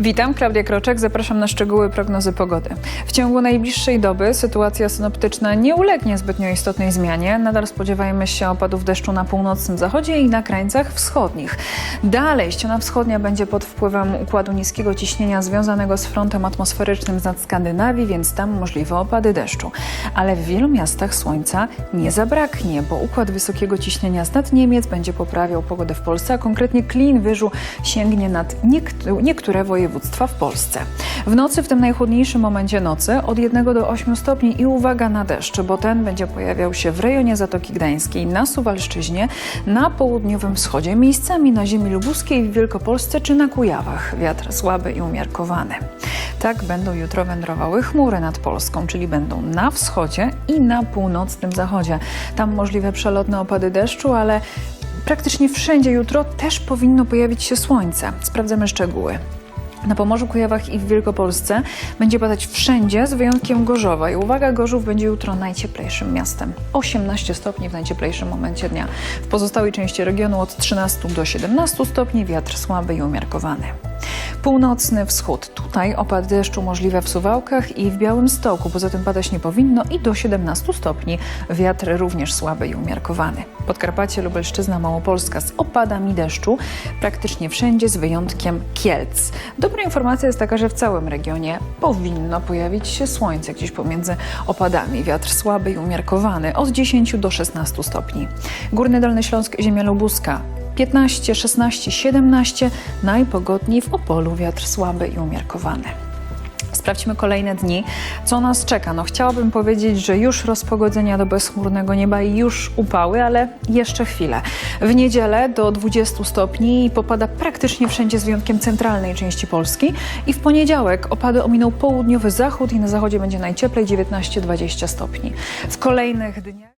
Witam, Klaudia Kroczek, zapraszam na szczegóły prognozy pogody. W ciągu najbliższej doby sytuacja synoptyczna nie ulegnie zbytnio istotnej zmianie. Nadal spodziewajmy się opadów deszczu na północnym zachodzie i na krańcach wschodnich. Dalej ściana wschodnia będzie pod wpływem układu niskiego ciśnienia związanego z frontem atmosferycznym z nad Skandynawii, więc tam możliwe opady deszczu. Ale w wielu miastach słońca nie zabraknie, bo układ wysokiego ciśnienia z nad Niemiec będzie poprawiał pogodę w Polsce, a konkretnie klin wyżu sięgnie nad niektó- niektóre województwa w Polsce. W nocy, w tym najchłodniejszym momencie nocy, od 1 do 8 stopni i uwaga na deszcz, bo ten będzie pojawiał się w rejonie Zatoki Gdańskiej, na Suwalszczyźnie, na południowym wschodzie, miejscami na ziemi lubuskiej, w Wielkopolsce czy na Kujawach. Wiatr słaby i umiarkowany. Tak będą jutro wędrowały chmury nad Polską, czyli będą na wschodzie i na północnym zachodzie. Tam możliwe przelotne opady deszczu, ale praktycznie wszędzie jutro też powinno pojawić się słońce. Sprawdzamy szczegóły. Na Pomorzu, Kujawach i w Wielkopolsce będzie padać wszędzie z wyjątkiem Gorzowa. I uwaga, Gorzów będzie jutro najcieplejszym miastem. 18 stopni w najcieplejszym momencie dnia. W pozostałej części regionu od 13 do 17 stopni, wiatr słaby i umiarkowany. Północny wschód. Tutaj opady deszczu możliwe w Suwałkach i w Białymstoku. Poza tym padać nie powinno i do 17 stopni. Wiatr również słaby i umiarkowany. Podkarpacie, Lubelszczyzna, Małopolska z opadami deszczu praktycznie wszędzie z wyjątkiem Kielc. Dobra informacja jest taka, że w całym regionie powinno pojawić się słońce gdzieś pomiędzy opadami. Wiatr słaby i umiarkowany od 10 do 16 stopni. Górny Dolny Śląsk, ziemia lubuska 15, 16, 17, najpogodniej w Opolu wiatr słaby i umiarkowany. Sprawdźmy kolejne dni, co nas czeka. No chciałabym powiedzieć, że już rozpogodzenia do bezchmurnego nieba i już upały, ale jeszcze chwilę. W niedzielę do 20 stopni popada praktycznie wszędzie z wyjątkiem centralnej części Polski i w poniedziałek opady ominą południowy zachód i na zachodzie będzie najcieplej 19-20 stopni. W kolejnych dniach